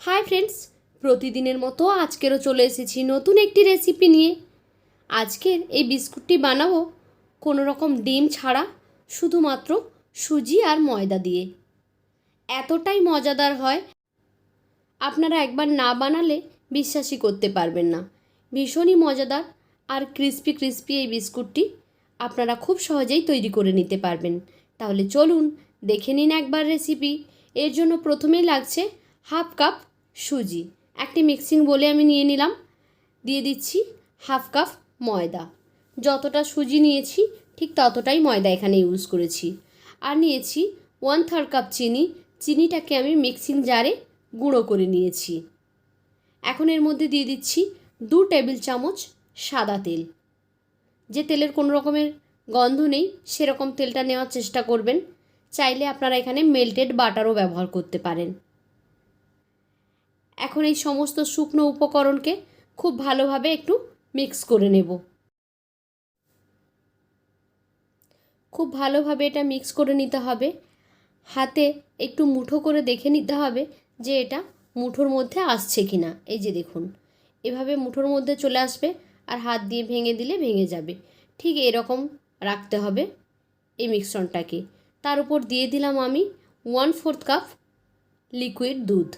Hi friends প্রতিদিনের মতো আজকেরও চলে এসেছি নতুন একটি রেসিপি নিয়ে। আজকের এই বিস্কুটটি বানাবো কোনো রকম ডিম ছাড়া, শুধুমাত্র সুজি আর ময়দা দিয়ে। এতটাই মজাদার হয়। আপনারা একবার না বানালে বিশ্বাসই করতে পারবেন না। ভীষণই মজাদার আর ক্রিস্পি ক্রিস্পি এই বিস্কুটটি আপনারা খুব সহজেই তৈরি করে নিতে পারবেন। তাহলে চলুন দেখে নিন একবার রেসিপি এর জন্য প্রথমেই লাগছে হাফ কাপ সুজি। একটি মিক্সিং বলে আমি নিয়ে নিলাম। দিয়ে দিচ্ছি হাফ কাপ ময়দা। যতটা সুজি নিয়েছি, ঠিক ততটাই ময়দা এখানে ইউজ করেছি। আর নিয়েছি ওয়ান থার্ড কাপ চিনি। চিনিটাকে আমি মিক্সিং জারে গুঁড়ো করে নিয়েছি। এখন এর মধ্যে দিয়ে দিচ্ছি দু টেবিল চামচ সাদা তেল। যে তেলের কোনো রকমের গন্ধ নেই, সেরকম তেলটা নেওয়ার চেষ্টা করবেন। চাইলে আপনারা এখানে মেল্টেড বাটারও ব্যবহার করতে পারেন। এখন এই সমস্ত শুকনো উপকরণকে খুব ভালোভাবে একটু মিক্স করে নেব। খুব ভালোভাবে এটা মিক্স করে নিতে হবে। হাতে একটু মুঠো করে দেখে নিতে হবে যে এটা মুঠোর মধ্যে আসছে কি না এই যে দেখুন, এভাবে মুঠোর মধ্যে চলে আসবে আর হাত দিয়ে ভেঙে দিলে ভেঙে যাবে। ঠিক এরকম রাখতে হবে এই মিশ্রণটাকে তার উপর দিয়ে দিলাম আমি ওয়ান ফোর্থ কাপ লিকুইড দুধ।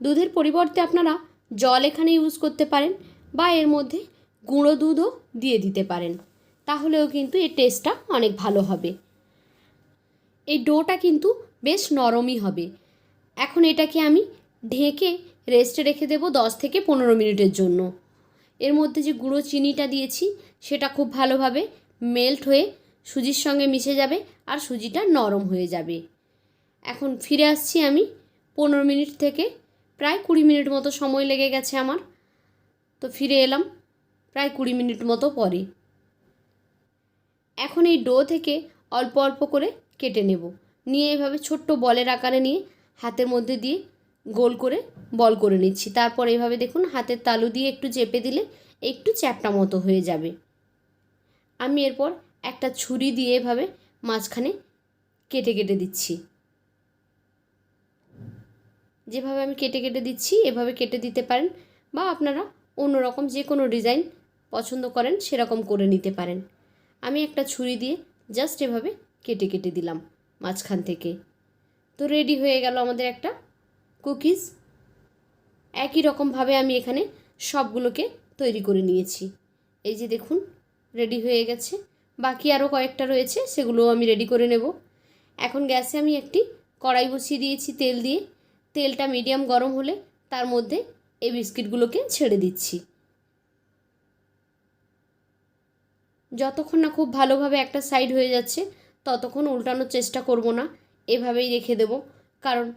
দুধের পরিবর্তে আপনারা জল এখানে ইউজ করতে পারেন বা এর মধ্যে গুঁড়ো দুধও দিয়ে দিতে পারেন। তাহলেও কিন্তু এর টেস্টটা অনেক ভালো হবে। এই ডোটা কিন্তু বেশ নরমই হবে। এখন এটাকে আমি ঢেকে রেস্টে রেখে দেবো দশ থেকে পনেরো মিনিটের জন্য। এর মধ্যে যে গুঁড়ো চিনিটা দিয়েছি, সেটা খুব ভালোভাবে মেল্ট হয়ে সুজির সঙ্গে মিশে যাবে আর সুজিটা নরম হয়ে যাবে। এখন ফিরে আসছি আমি পনেরো মিনিট থেকে প্রায় কুড়ি মিনিট মতো সময় লেগে গেছে আমার। তো ফিরে এলাম প্রায় কুড়ি মিনিট মতো পরে। এখন এই ডো থেকে অল্প অল্প করে কেটে নেব। নিয়ে এভাবে ছোট্ট বলের আকারে নিয়ে হাতের মধ্যে দিয়ে গোল করে বল করে নিচ্ছি। তারপর এইভাবে দেখুন হাতের তালু দিয়ে একটু চেপে দিলে একটু চ্যাপটা মতো হয়ে যাবে। আমি এরপর একটা ছুরি দিয়ে এভাবে মাঝখানে কেটে কেটে দিচ্ছি। যেভাবে আমি কেটে কেটে দিচ্ছি, এভাবে কেটে দিতে পারেন বা আপনারা অন্য রকম যে কোনো ডিজাইন পছন্দ করেন সেরকম করে নিতে পারেন। আমি একটা ছুরি দিয়ে জাস্ট এভাবে কেটে কেটে দিলাম মাঝখান থেকে। তো রেডি হয়ে গেল আমাদের একটা কুকিজ। একই রকমভাবে আমি এখানে সবগুলোকে তৈরি করে নিয়েছি। এই যে দেখুন, রেডি হয়ে গেছে। বাকি আরও কয়েকটা রয়েছে, সেগুলোও আমি রেডি করে নেব। এখন গ্যাসে আমি একটি কড়াই বসিয়ে দিয়েছি তেল দিয়ে। তেলটা মিডিয়াম গরম হলে তার মধ্যে এই বিস্কিটগুলোকে ছেড়ে দিচ্ছি। যতক্ষণ না খুব ভালোভাবে একটা সাইড হয়ে যাচ্ছে, ততক্ষণ উল্টানোর চেষ্টা করব না, এভাবেই রেখে দেব। কারণ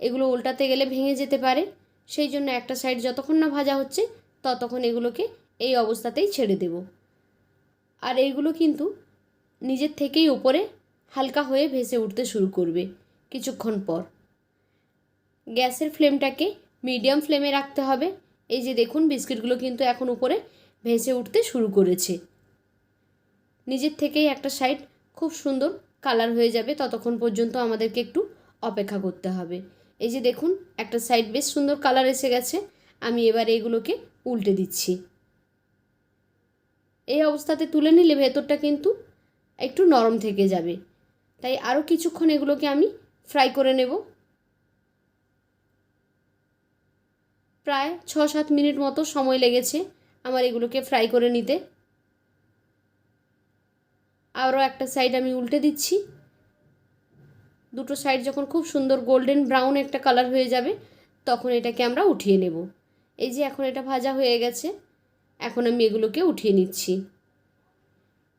এগুলো উল্টাতে গেলে ভেঙে যেতে পারে, সেই জন্য একটা সাইড যতক্ষণ না ভাজা হচ্ছে, ততক্ষণ এগুলোকে এই অবস্থাতেই ছেড়ে দেব। আর এইগুলো কিন্তু নিজের থেকেই ওপরে হালকা হয়ে ভেসে উঠতে শুরু করবে কিছুক্ষণ পর। গ্যাসের ফ্লেমটাকে মিডিয়াম ফ্লেমে রাখতে হবে। এই যে দেখুন, বিস্কিটগুলো কিন্তু এখন উপরে ভেসে উঠতে শুরু করেছে। নিজের থেকেই একটা সাইড খুব সুন্দর কালার হয়ে যাবে। ততক্ষণ পর্যন্ত আমাদেরকে একটু অপেক্ষা করতে হবে। এই যে দেখুন, একটা সাইড বেশ সুন্দর কালার এসে গেছে। আমি এবার এগুলোকে উল্টে দিচ্ছি। এই অবস্থাতে তুলে নিলে ভেতরটা কিন্তু একটু নরম থেকে যাবে। তাই আরও কিছুক্ষণ এগুলোকে আমি ফ্রাই করে নেব। প্রায় ছ সাত মিনিট মতো সময় লেগেছে আমার এগুলোকে ফ্রাই করে নিতে। আরও একটা সাইড আমি উল্টে দিচ্ছি। দুটো সাইড যখন খুব সুন্দর গোল্ডেন ব্রাউন একটা কালার হয়ে যাবে, তখন এটাকে আমরা উঠিয়ে নেব। এই যে এখন এটা ভাজা হয়ে গেছে, এখন আমি এগুলোকে উঠিয়ে নিচ্ছি।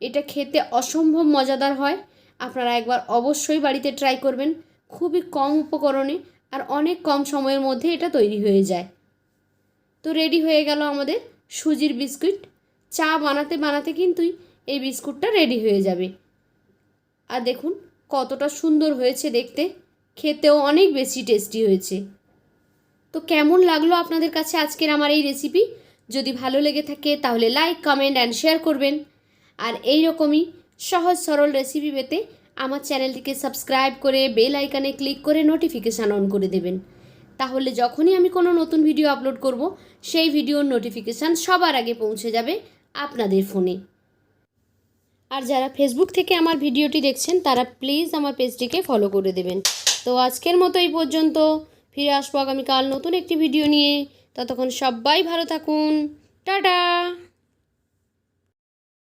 এটা খেতে অসম্ভব মজাদার হয়, আপনারা একবার অবশ্যই বাড়িতে ট্রাই করবেন। খুবই কম উপকরণে আর অনেক কম সময়ের মধ্যে এটা তৈরি হয়ে যায়। তো রেডি হয়ে গেল আমাদের সুজির বিস্কুট। চা বানাতে বানাতে কিন্তুই এই বিস্কুটটা রেডি হয়ে যাবে। আর দেখুন কতটা সুন্দর হয়েছে দেখতে। খেতেও অনেক বেশি টেস্টি হয়েছে। তো কেমন লাগল আপনাদের কাছে আজকের আমার এই রেসিপি যদি ভালো লেগে থাকে তাহলে লাইক কমেন্ট অ্যান্ড শেয়ার করবেন। আর এই রকমই সহজ সরল রেসিপি পেতে আমার চ্যানেলটিকে সাবস্ক্রাইব করে বেল আইকানে ক্লিক করে নোটিফিকেশান অন করে দেবেন। তাহলে যখনই আমি কোনো নতুন ভিডিও আপলোড করব, সেই ভিডিওর নোটিফিকেশান সবার আগে পৌঁছে যাবে আপনাদের ফোনে আর যারা ফেসবুক থেকে আমার ভিডিওটি দেখছেন, তারা প্লিজ আমার পেজটিকে ফলো করে দেবেন। তো আজকের মতো এই পর্যন্ত। ফিরে আসব আগামীকাল নতুন একটি ভিডিও নিয়ে। ততক্ষণ সবাই ভালো থাকুন। টাটা!